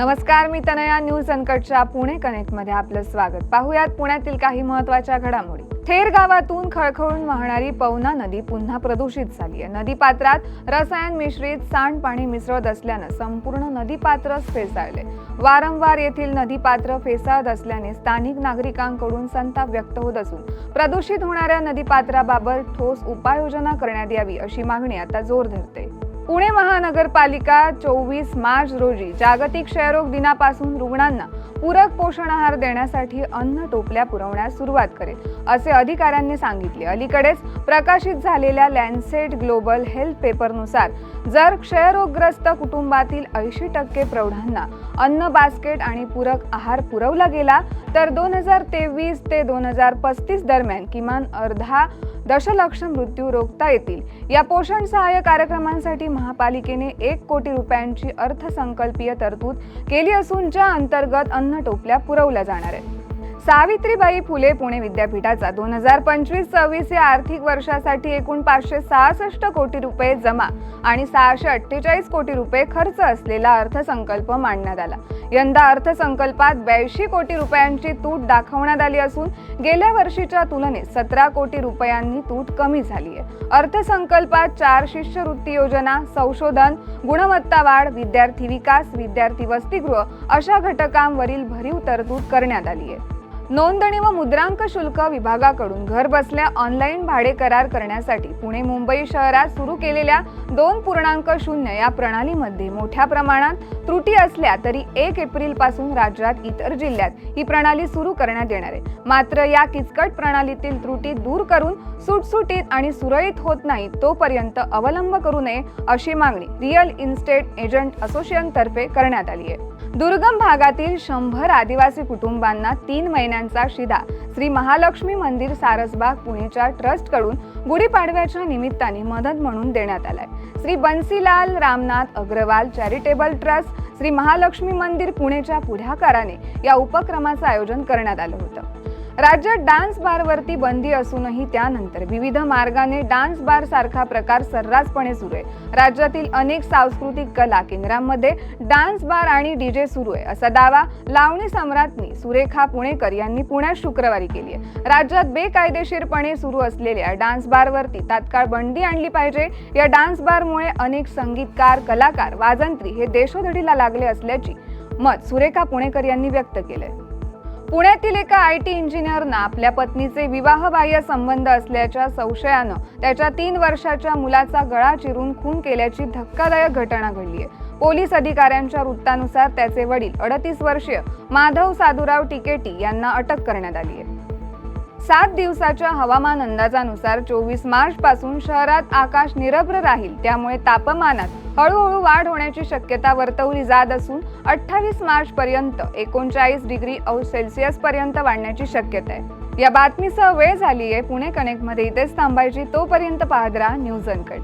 नमस्कार मी तनया. न्यूज अनकटच्या पुणे कनेक्टमध्ये आपलं स्वागत. पाहुयात पुण्यातील काही महत्त्वाच्या घडामोडी. थेर गावातून खळखळून वाहणारी पवना नदी पुन्हा प्रदूषित झाली आहे. नदीपात्रात रसायन मिश्रित सांडपाणी मिसळत असल्यानं संपूर्ण नदीपात्रच फेसाळले. वारंवार येथील नदीपात्र फेसाळत असल्याने स्थानिक नागरिकांकडून संताप व्यक्त होत असून प्रदूषित होणाऱ्या नदीपात्राबाबत ठोस उपाययोजना करण्यात यावी अशी मागणी आता जोर धरते. पुणे महानगरपालिका चोवीस मार्च रोजी जागतिक क्षयरोग दिनापासून रुग्णांना पूरक पोषण आहार देण्यासाठी अन्न टोपल्या पुरवण्यास सुरुवात करेल असे अधिकाऱ्यांनी सांगितले. अलीकडेच प्रकाशित झालेल्या लॅन्सेट ग्लोबल हेल्थ पेपरनुसार जर क्षयरोगग्रस्त कुटुंबातील ऐंशी टक्के प्रौढांना अन्न बास्केट आणि पूरक आहार पुरवला गेला तर दोन हजार तेवीस ते दोन हजार पस्तीस दरम्यान किमान अर्धा दशलक्ष मृत्यू रोखता येतील. या पोषण सहाय्य कार्यक्रमांसाठी महापालिकेने एक कोटी रुपयांची अर्थसंकल्पीय तरतूद केली असून ज्या अंतर्गत अन्न टोपल्या पुरवल्या जाणार आहेत. सावित्रीबाई फुले पुणे विद्यापीठाचा दोन हजार पंचवीस सव्वीस या आर्थिक वर्षासाठी एकूण पाचशे सहासष्ट कोटी रुपये जमा आणि सहाशे अठ्ठेचाळीस कोटी रुपये खर्च असलेला अर्थसंकल्प मांडण्यात आला. यंदा अर्थसंकल्पात ब्याऐंशी कोटी रुपयांची तूट दाखवण्यात आली असून गेल्या वर्षीच्या तुलनेत सतरा कोटी रुपयांनी तूट कमी झाली आहे. अर्थसंकल्पात चार शिष्यवृत्ती योजना संशोधन गुणवत्ता वाढ विद्यार्थी विकास विद्यार्थी वसतिगृह अशा घटकांवरील भरीव तरतूद करण्यात आली आहे. नोंदणी व मुद्रांक शुल्क विभागाकडून घरबसल्या ऑनलाईन भाडे करार करण्यासाठी पुणे मुंबई शहरात सुरू केलेल्या दोन पूर्णांक शून्य या प्रणालीमध्ये मोठ्या प्रमाणात त्रुटी असल्या तरी एक एप्रिलपासून राज्यात इतर जिल्ह्यात ही प्रणाली सुरू करण्यात येणार आहे. मात्र या किचकट प्रणालीतील त्रुटी दूर करून सुटसुटीत आणि सुरळीत होत नाही तोपर्यंत अवलंब करू नये अशी मागणी रिअल इन्स्टेट एजंट असोसिएशनतर्फे करण्यात आली आहे. दुर्गम भागातील शंभर आदिवासी कुटुंबांना तीन महिन्यांचा शिधा श्री महालक्ष्मी मंदिर सारसबाग पुणेच्या ट्रस्टकडून गुढीपाडव्याच्या निमित्ताने मदत म्हणून देण्यात आलाय. श्री बन्सीलाल रामनाथ अग्रवाल चॅरिटेबल ट्रस्ट श्री महालक्ष्मी मंदिर पुणेच्या पुढाकाराने या उपक्रमाचं आयोजन करण्यात आलं होतं. राज्यात डान्स बारवरती बंदी असूनही त्यानंतर विविध मार्गाने डान्स बार सारखा प्रकार सर्रासपणे सुरू आहे. राज्यातील अनेक सांस्कृतिक कला केंद्रांमध्ये डान्स बार आणि डीजे सुरू आहे असा दावा लावणी सम्राज्ञी सुरेखा पुणेकर यांनी पुण्यात शुक्रवारी केली आहे. राज्यात बेकायदेशीरपणे सुरू असलेल्या डान्स बारवरती तात्काळ बंदी आणली पाहिजे. या डान्स बारमुळे अनेक संगीतकार कलाकार वाजंत्री हे देशोधडीला लागले असल्याची मत सुरेखा पुणेकर यांनी व्यक्त केलंय. पुण्यातील एका आय टी इंजिनियरनं आपल्या पत्नीचे विवाहबाह्य संबंध असल्याच्या संशयानं त्याच्या तीन वर्षाच्या मुलाचा गळा चिरून खून केल्याची धक्कादायक घटना घडली आहे पोलीस अधिकाऱ्यांच्या वृत्तानुसार त्याचे वडील अडतीस वर्षीय माधव साधुराव टिकेटी यांना अटक करण्यात आली आहे सात दिवसाच्या हवामान अंदाजानुसार चोवीस मार्च पासून शहरात आकाश निरभ्र राहील. त्यामुळे तापमानात हळूहळू वाढ होण्याची शक्यता वर्तवली जात असून अठ्ठावीस मार्च पर्यंत एकोणचाळीस डिग्री सेल्सिअस पर्यंत वाढण्याची शक्यता आहे. या बातमीसह वेळ झाली आहे पुणे कनेक्टमध्ये. इथेच थांबायची तोपर्यंत पाहत राहा न्यूज अनकट.